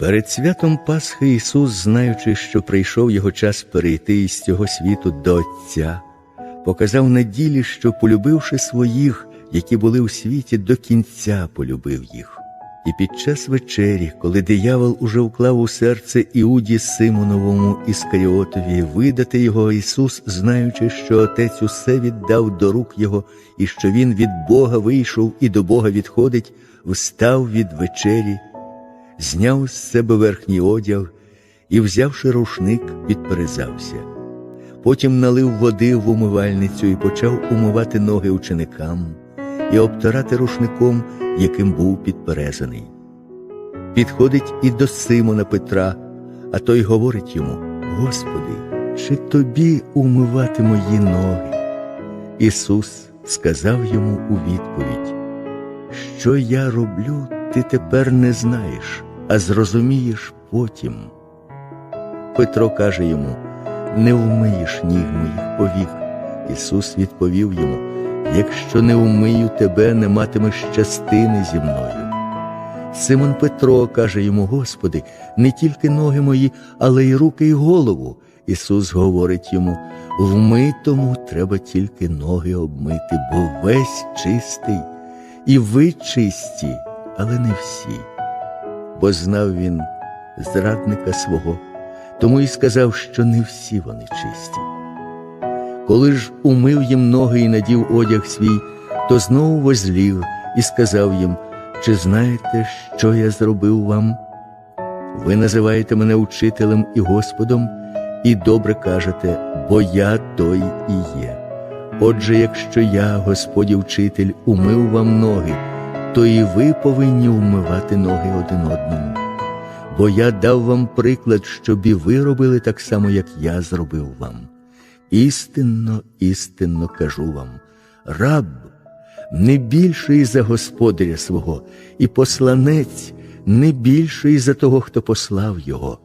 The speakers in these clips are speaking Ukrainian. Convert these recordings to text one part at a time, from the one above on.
Перед святом Пасхи Ісус, знаючи, що прийшов його час перейти із цього світу до Отця, показав на ділі, що, полюбивши своїх, які були у світі, до кінця полюбив їх. І під час вечері, коли диявол уже вклав у серце Іуді Симоновому Іскаріотові видати його Ісус, знаючи, що Отець усе віддав до рук Його, і що Він від Бога вийшов і до Бога відходить, встав від вечері, зняв з себе верхній одяг і, взявши рушник, підперезався. Потім налив води в умивальницю і почав умивати ноги ученикам і обтирати рушником, яким був підперезаний. Підходить і до Симона Петра, а той говорить йому: Господи, чи тобі умивати мої ноги? Ісус сказав йому у відповідь: Що я роблю, ти тепер не знаєш, а зрозумієш потім. Петро каже йому: Не вмиєш ніг моїх повік. Ісус відповів йому: Якщо не вмию тебе, не матимеш частини зі мною. Симон Петро каже йому: Господи, не тільки ноги мої, але й руки й голову. Ісус говорить йому: вмитому треба тільки ноги обмити, бо весь чистий, і ви чисті, але не всі. Бо знав він зрадника свого, тому й сказав, що не всі вони чисті. Коли ж умив їм ноги і надів одяг свій, то знову возліг і сказав їм, чи знаєте, що я зробив вам? Ви називаєте мене учителем і Господом, і добре кажете, бо я той і є. Отже, якщо я, Господь вчитель, умив вам ноги, то і ви повинні вмивати ноги один одному. Бо я дав вам приклад, щоб і ви робили так само, як я зробив вам. Істинно, істинно кажу вам, раб не більший за господаря свого, і посланець не більший за того, хто послав його.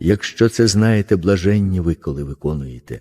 Якщо це знаєте, блаженні ви, коли виконуєте.